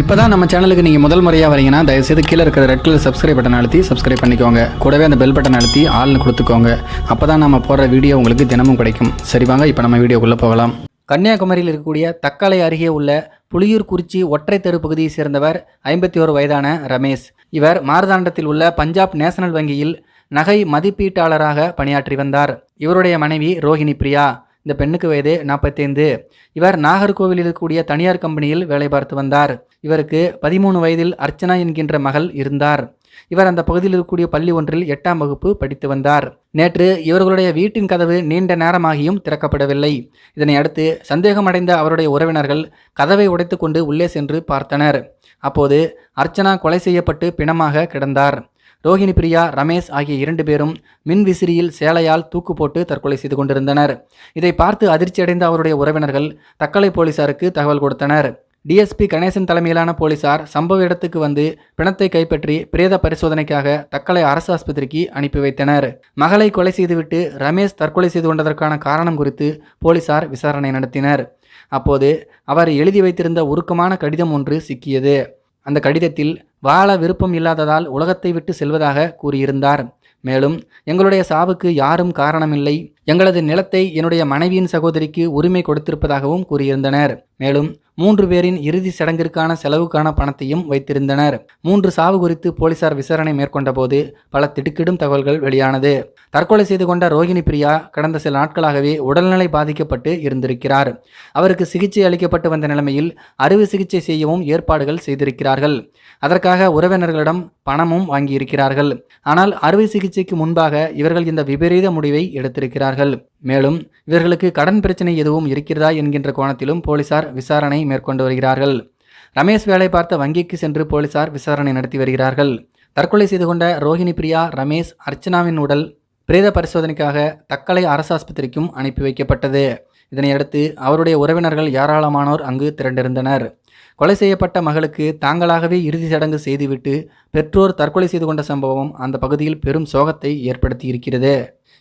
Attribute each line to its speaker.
Speaker 1: இப்போ தான் நம்ம சேனலுக்கு நீங்கள் முதல் முறையாக வரீங்கன்னா தயவுசெய்து கீழே இருக்கிற ரெட் கலர் சப்ஸ்கிரைப் பட்டன் அழுத்தி சப்ஸ்கிரைப் பண்ணிக்கோங்க. கூடவே அந்த பெல் பட்டன் அழுத்தி ஆள்னு கொடுத்துக்கோங்க. அப்போ தான் நம்ம போடுற வீடியோ உங்களுக்கு தினமும் கிடைக்கும். சரி வாங்க இப்போ நம்ம வீடியோக்குள்ளே போகலாம். கன்னியாகுமரியில் இருக்கக்கூடிய தக்கலை அருகே உள்ள புளியூர்குறிச்சி ஒற்றை தெரு பகுதியை சேர்ந்தவர் ஐம்பத்தி ஒரு வயதான ரமேஷ். இவர் மாரதாண்டத்தில் உள்ள பஞ்சாப் நேஷனல் வங்கியில் நகை மதிப்பீட்டாளராக பணியாற்றி வந்தார். இவருடைய மனைவி ரோஹிணி பிரியா. இந்த பெண்ணுக்கு வயது நாற்பத்தைந்து இவர் நாகர்கோவிலில் இருக்கக்கூடிய தனியார் கம்பெனியில் வேலை பார்த்து வந்தார். இவருக்கு பதிமூணு வயதில் அர்ச்சனா என்கின்ற மகள் இருந்தார். இவர் அந்த பகுதியில் இருக்கக்கூடிய பள்ளி ஒன்றில் எட்டாம் வகுப்பு படித்து வந்தார். நேற்று இவர்களுடைய வீட்டின் கதவு நீண்ட நேரமாகியும் திறக்கப்படவில்லை. இதனை அடுத்து சந்தேகமடைந்த அவருடைய உறவினர்கள் கதவை உடைத்துக்கொண்டு உள்ளே சென்று பார்த்தனர். அப்போது அர்ச்சனா கொலை செய்யப்பட்டு பிணமாக கிடந்தார். ரோஹிணி பிரியா ரமேஷ் ஆகிய இரண்டு பேரும் மின் விசிறியில் சேலையால் தூக்கு போட்டு தற்கொலை செய்து கொண்டிருந்தனர். இதை பார்த்து அதிர்ச்சியடைந்த அவருடைய உறவினர்கள் தக்கலை போலீசாருக்கு தகவல் கொடுத்தனர். டிஎஸ்பி கணேசன் தலைமையிலான போலீசார் சம்பவ இடத்துக்கு வந்து பிணத்தை கைப்பற்றி பிரேத பரிசோதனைக்காக தக்கலை அரசு ஆஸ்பத்திரிக்கு அனுப்பி வைத்தனர். மகளை கொலை செய்துவிட்டு ரமேஷ் தற்கொலை செய்து கொண்டதற்கான காரணம் குறித்து போலீசார் விசாரணை நடத்தினர். அப்போது அவர் எழுதி வைத்திருந்த உருக்கமான கடிதம் ஒன்று சிக்கியது. அந்த கடிதத்தில் வாழ விருப்பம் இல்லாததால் உலகத்தை விட்டு செல்வதாக கூறியிருந்தார். மேலும் எங்களுடைய சாவுக்கு யாரும் காரணமில்லை. எங்களது நிலத்தை என்னுடைய மனைவியின் சகோதரிக்கு உரிமை கொடுத்திருப்பதாகவும் கூறியிருந்தனர். மேலும் மூன்று பேரின் இறுதி சடங்கிற்கான செலவுக்கான பணத்தையும் வைத்திருந்தனர். மூன்று சாவு குறித்து போலீசார் விசாரணை மேற்கொண்டபோது பல திடுக்கிடும் தகவல்கள் வெளியானது. தற்கொலை செய்து கொண்ட ரோகிணி பிரியா கடந்த சில நாட்களாகவே உடல்நிலை பாதிக்கப்பட்டு இருந்திருக்கிறார். அவருக்கு சிகிச்சை அளிக்கப்பட்டு வந்த நிலைமையில் அறுவை சிகிச்சை செய்யவும் ஏற்பாடுகள் செய்திருக்கிறார்கள். அதற்காக உறவினர்களிடம் பணமும் வாங்கியிருக்கிறார்கள். ஆனால் அறுவை சிகிச்சைக்கு முன்பாக இவர்கள் இந்த விபரீத முடிவை எடுத்திருக்கிறார்கள். மேலும் இவர்களுக்கு கடன் பிரச்சனை எதுவும் இருக்கிறதா என்கின்ற கோணத்திலும் போலீசார் விசாரணை மேற்கொண்டு வருகிறார்கள். ரமேஷ் வேலை பார்த்த வங்கிக்கு சென்று போலீசார் விசாரணை நடத்தி வருகிறார்கள். தற்கொலை செய்து கொண்ட ரோஹிணி பிரியா ரமேஷ் அர்ச்சனாவின் உடல் பிரேத பரிசோதனைக்காக தக்கலை அரசு ஆஸ்பத்திரிக்கும் அனுப்பி வைக்கப்பட்டது. இதனையடுத்து அவருடைய உறவினர்கள் ஏராளமானோர் அங்கு திரண்டிருந்தனர். கொலை செய்யப்பட்ட மகளுக்கு தாங்களாகவே இறுதி சடங்கு செய்துவிட்டு பெற்றோர் தற்கொலை செய்து கொண்ட சம்பவம் அந்த பகுதியில் பெரும் சோகத்தை ஏற்படுத்தி இருக்கிறது